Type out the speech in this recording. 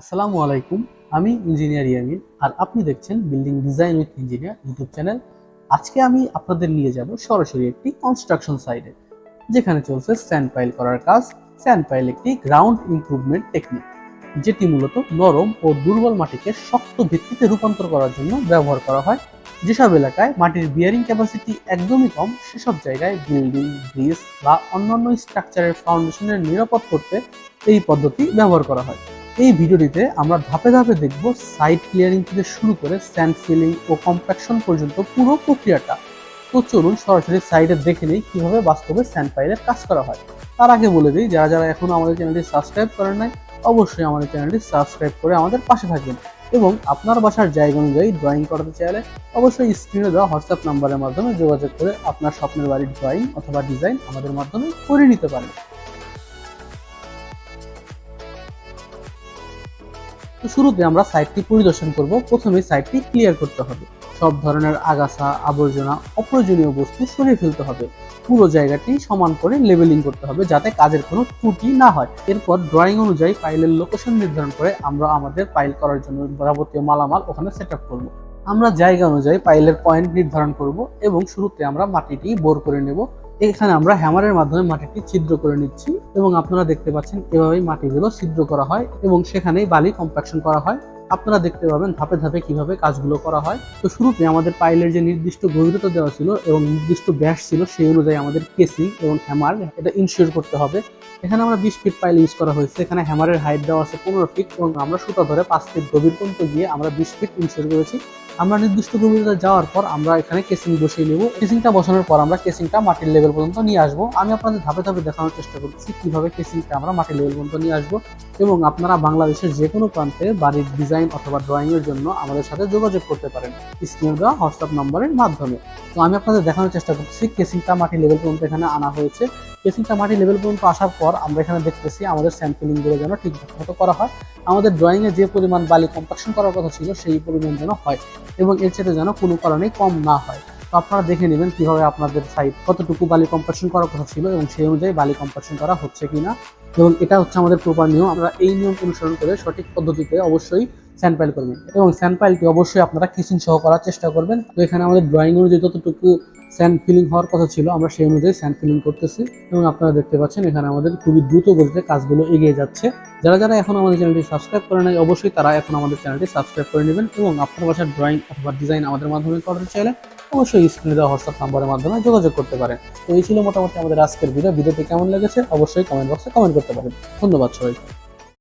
আসসালামু আলাইকুম, আমি ইঞ্জিনিয়ার ইয়ামিন আর আপনি দেখছেন building design with engineer YouTube channel. আজকে আমি আপনাদের নিয়ে যাব সরাসরি একটি কনস্ট্রাকশন সাইটে যেখানে চলছে স্যান্ড পাইল করার কাজ। স্যান্ড পাইল একটি গ্রাউন্ড ইমপ্রুভমেন্ট টেকনিক যেটি মূলত নরম ও দুর্বল মাটিকে শক্ত ভিত্তিতে রূপান্তর করার জন্য ব্যবহার করা হয়। যেসব এলাকায় মাটির বিয়ারিং ক্যাপাসিটি একদমই কম, সেসব জায়গায় বিল্ডিং ব্রিজ বা অন্যান্য স্ট্রাকচারের ফাউন্ডেশনের নিরাপদ করতে এই পদ্ধতি ব্যবহার করা হয়। এই ভিডিওটিতে আমরা ধাপে ধাপে দেখব সাইড ক্লিয়ারিং থেকে শুরু করে স্যান্ড ফিলিং ও কম্প্যাকশন পর্যন্ত পুরো প্রক্রিয়াটা। তো চলুন সরাসরি সাইডে দেখে নিই কীভাবে বাস্তবে স্যান্ড পাইলের কাজ করা হয়। তার আগে বলে দিই, যারা যারা এখনও আমাদের চ্যানেলটি সাবস্ক্রাইব করেন নাই, অবশ্যই আমাদের চ্যানেলটি সাবস্ক্রাইব করে আমাদের পাশে থাকবেন এবং আপনার বাসার জায়গা অনুযায়ী ড্রয়িং করাতে চাইলে অবশ্যই স্ক্রিনে দেওয়া হোয়াটসঅ্যাপ নাম্বারের মাধ্যমে যোগাযোগ করে আপনার স্বপ্নের বাড়ির ড্রয়িং অথবা ডিজাইন আমাদের মাধ্যমে করে নিতে পারেন। তো শুরুতে আমরা সাইটটি পরিদর্শন করব। প্রথমে সাইটটি ক্লিয়ার করতে হবে। সব ধরনের আগাছা, আবর্জনা, অপ্রয়োজনীয় বস্তু সরিয়ে ফেলতে হবে। পুরো জায়গাটি সমান করে লেভেলিং করতে হবে যাতে কাজের কোনো ত্রুটি না হয়। এরপর ড্রয়িং অনুযায়ী পাইলের লোকেশন নির্ধারণ করে আমরা আমাদের পাইল করার জন্য যাবতীয় মালামাল ওখানে সেট আপ করব। আমরা জায়গা অনুযায়ী পাইলের পয়েন্ট নির্ধারণ করব এবং শুরুতে আমরা মাটিটি বোর করে নেব। এখানে আমরা হ্যামারের মাধ্যমে মাটিটি ছিদ্র করে নিচ্ছি এবং আপনারা দেখতে পাচ্ছেন এভাবেই মাটিগুলো ছিদ্র করা হয় এবং সেখানেই বালি কম্প্যাকশন করা হয়। আপনারা দেখতে পাবেন ধাপে ধাপে কীভাবে কাজগুলো করা হয়। তো শুরুতে আমাদের পাইলের যে নির্দিষ্ট গভীরতা দেওয়া ছিল এবং নির্দিষ্ট ব্যাস ছিল সেই অনুযায়ী আমাদের কেসিং এবং হ্যামার, এটা ইনশিওর করতে হবে। এখানে আমরা বিশ ফিট পাইল ইউজ করা হয়েছে। এখানে হ্যামারের হাইট দেওয়া আছে পনেরো ফিট এবং আমরা সুতা ধরে পাঁচ ফিট গভীর পর্যন্ত গিয়ে আমরা বিশ ফিট ইনশিওর করেছি। আমরা নির্দিষ্ট গভীরতা যাওয়ার পর আমরা এখানে কেসিং বসিয়ে নেব। কেসিংটা বসানোর পর আমরা কেসিংটা মাটির লেভেল পর্যন্ত নিয়ে আসব। আমি আপনাদের ধাপে ধাপে দেখানোর চেষ্টা করছি কীভাবে কেসিংটা আমরা মাটির লেভেল পর্যন্ত নিয়ে আসব। এবং আপনারা বাংলাদেশের যে কোনো প্রান্তে বাড়ির ডিজাইন অথবা ড্রয়িং এর জন্য আমাদের সাথে যোগাযোগ করতে পারেন। স্ক্রিনে দেওয়া হোয়াটসঅ্যাপ নম্বরের মাধ্যমে। তো আমি আপনাদের দেখানোর চেষ্টা করছি কেসিংটা মাটির লেভেল পর্যন্ত এখানে আনা হয়েছে। কেসিংটা মাটির লেভেল পর্যন্ত আসার পর আমরা এখানে দেখতেছি আমাদের স্যাম্পলিংগুলো যেন ঠিক মতো করা হয়। আমাদের ড্রয়িং এ যে পরিমাণ বালি কম্পাকশন করার কথা ছিল, সেই পরিমাণ যেন হয় এবং এর চেয়ে যেন কোনো কারণে কম না হয়। তো আপনারা দেখে নেবেন কীভাবে আপনাদের সাইড কতটুকু বালি কম্পাকশন করার কথা ছিল এবং সেই অনুযায়ী বালি কম্পাকশন করা হচ্ছে কিনা। এবং এটা হচ্ছে আমাদের প্রপার নিয়ম। আমরা এই নিয়ম অনুসরণ করে সঠিক পদ্ধতিতে অবশ্যই স্যান্ড পাইল করবেন। এবং স্যান্ড পাইলটি অবশ্যই আপনারা কিচিং সহ করার চেষ্টা করবেন। তো এখানে আমাদের ড্রয়িং অনুযায়ী যতটুকু স্যান্ড ফিলিং হওয়ার কথা ছিল, আমরা সেই অনুযায়ী স্যান্ড ফিলিং করতেছি। এবং আপনারা দেখতে পাচ্ছেন এখানে আমাদের খুবই দ্রুত গতিতে কাজগুলো এগিয়ে যাচ্ছে। যারা যারা এখন আমাদের চ্যানেলটি সাবস্ক্রাইব করে নাই, অবশ্যই তারা এখন আমাদের চ্যানেলটি সাবস্ক্রাইব করে নেবেন। এবং আপনার বাসার ড্রয়িং অথবা ডিজাইন আমাদের মাধ্যমে করতে চাইলে অবশ্যই স্ক্রিনে দেওয়া হোয়াটসঅ্যাপ নাম্বারের মাধ্যমে যোগাযোগ করতে পারেন। তো এই ছিল মোটামুটি আমাদের আজকের ভিডিও ভিডিওটি কেমন লেগেছে? অবশ্যই কমেন্ট বক্সে কমেন্ট করতে পারেন। ধন্যবাদ সবাই